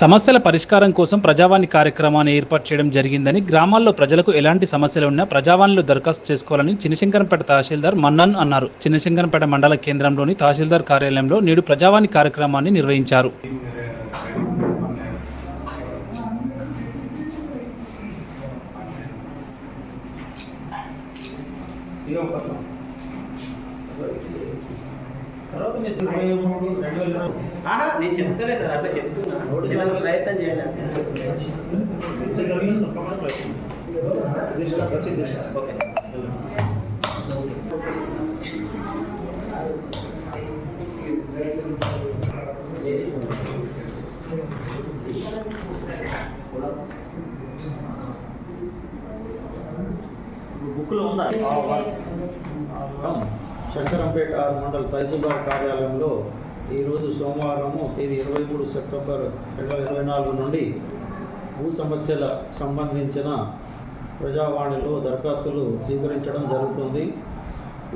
సమస్యల పరిష్కారం కోసం ప్రజావాణి కార్యక్రమాన్ని ఏర్పాటు చేయడం జరిగిందని గ్రామాల్లో ప్రజలకు ఎలాంటి సమస్యలు ఉన్నా ప్రజావాణిలో దరఖాస్తు చేసుకోవాలని చిన్నశంకరంపేట తహసీల్దార్ మన్నన్ అన్నారు. చిన్నశంకరంపేట మండల కేంద్రంలోని తహసీల్దార్ కార్యాలయంలో నేడు ప్రజావాణి కార్యక్రమాన్ని నిర్వహించారు. తర్వాత మీరు ఇరవై మూడు రెండు వేల ఇరవై ఆహా, నేను చెప్తలే సార్ అట్లా చెప్తున్నా. ప్రయత్నం చేయండి ఓకే బుక్లో ఉందా? శంకరంపేట ఆరు మండల తహసీల్దార్ కార్యాలయంలో ఈరోజు సోమవారము తేదీ ఇరవై మూడు సెప్టెంబర్ రెండు వేల ఇరవై నాలుగు నుండి భూ సమస్యల సంబంధించిన ప్రజావాణిలో దరఖాస్తులు స్వీకరించడం జరుగుతుంది.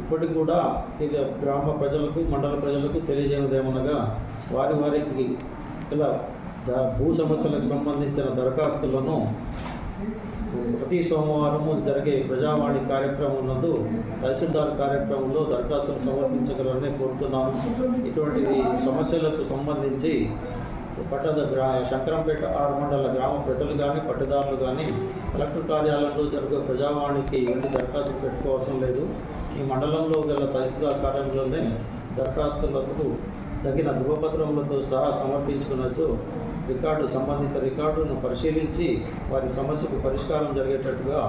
ఇప్పటికి కూడా ఇక గ్రామ ప్రజలకు మండల ప్రజలకు తెలియజేయనిదేమనగా వారి వారికి ఇలా భూ సమస్యలకు సంబంధించిన దరఖాస్తులను ప్రతి సోమవారము జరిగే ప్రజావాణి కార్యక్రమం నందు తహసీల్దార్ కార్యక్రమంలో దరఖాస్తులు సమర్పించగలరని కోరుతున్నాను. ఇటువంటి సమస్యలకు సంబంధించి పట్టద గ్రా శంకరంపేట ఆరు మండల గ్రామ ప్రజలు కానీ పట్టదారులు కానీ కలెక్టర్ కార్యాలయంలో జరిగే ప్రజావాణికి ఎటువంటి దరఖాస్తులు పెట్టుకోవాల్సిన లేదు. ఈ మండలంలో గల తహసీల్దార్ కార్యాలయంలోనే దరఖాస్తులకు తగిన ధృవపత్రములతో సహా సమర్పించుకున్నచో రికార్డు సంబంధిత రికార్డును పరిశీలించి వారి సమస్యకు పరిష్కారం జరిగేటట్టుగా